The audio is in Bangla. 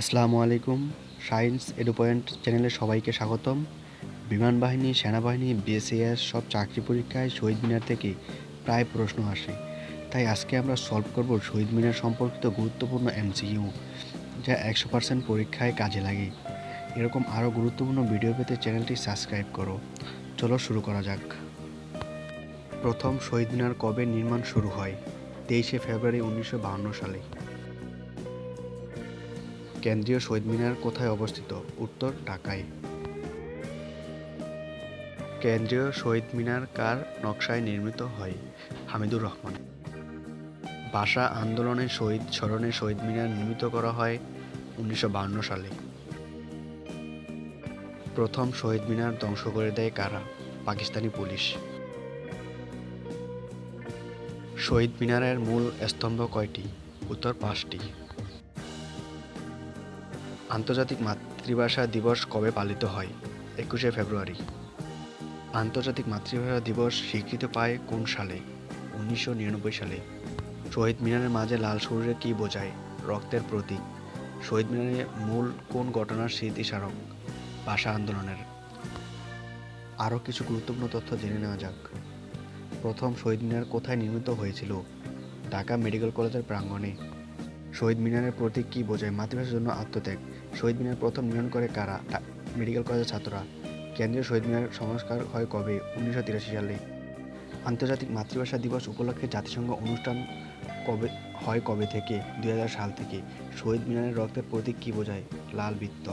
আসসালামু আলাইকুম। সায়েন্স এডু পয়েন্ট চ্যানেলে সবাইকে স্বাগতম। বিমান বাহিনী, সেনাবাহিনী বিএসএস সব চাকরি পরীক্ষায় শহীদ মিনার থেকে প্রায় প্রশ্ন আসে। তাই আজকে আমরা সলভ করব শহীদ মিনার সম্পর্কিত গুরুত্বপূর্ণ এমসিইউ যা একশো পার্সেন্ট পরীক্ষায় কাজে লাগে। এরকম আরও গুরুত্বপূর্ণ ভিডিও পেতে চ্যানেলটি সাবস্ক্রাইব করো। চলো শুরু করা যাক। প্রথম শহীদ মিনার কবে নির্মাণ শুরু হয়? তেইশে ফেব্রুয়ারি উনিশশো সালে। কেন্দ্রীয় শহীদ মিনার কোথায় অবস্থিত? উত্তর, ঢাকায়। কেন্দ্রীয় শহীদ মিনার কার নকশায় নির্মিত হয়? হামিদুর রহমান। ভাষা আন্দোলনের শহীদ স্মরণে শহীদ মিনার নির্মিত করা হয় উনিশশো সালে। প্রথম শহীদ মিনার ধ্বংস করে দেয় কারা? পাকিস্তানি পুলিশ। শহীদ মিনারের মূল স্তম্ভ কয়টি? উত্তর, পাঁচটি। আন্তর্জাতিক মাতৃভাষা দিবস কবে পালিত হয়? একুশে ফেব্রুয়ারি। আন্তর্জাতিক মাতৃভাষা দিবস স্বীকৃতি পায় কোন সালে? উনিশশো নিরানব্বই সালে। শহীদ মিনারের মাঝে লাল শরীরে কী বোঝায়? রক্তের প্রতীক। শহীদ মিনারে মূল কোন ঘটনার স্মৃতিস্মারক ভাষা আন্দোলনের। আরও কিছু গুরুত্বপূর্ণ তথ্য জেনে নেওয়া যাক। প্রথম শহীদ মিনার কোথায় নির্মিত হয়েছিল? ঢাকা মেডিকেল কলেজের প্রাঙ্গণে। শহীদ মিনারের প্রতীক কী বোঝায়? মাতৃভাষার জন্য আত্মত্যাগ। শহীদ মিনার প্রথম নির্মাণ করে কারা? মেডিকেল কলেজের ছাত্ররা। কেন্দ্রীয় শহীদ মিনার সংস্কার হয় কবে? উনিশশো তিরাশি সালে। আন্তর্জাতিক মাতৃভাষা দিবস উপলক্ষে জাতিসংঘ অনুষ্ঠান কবে, হয় কবে থেকে? দুই হাজার সাল থেকে। শহীদ মিনারের রক্তের প্রতীক কী বোঝায়? লাল বৃত্ত।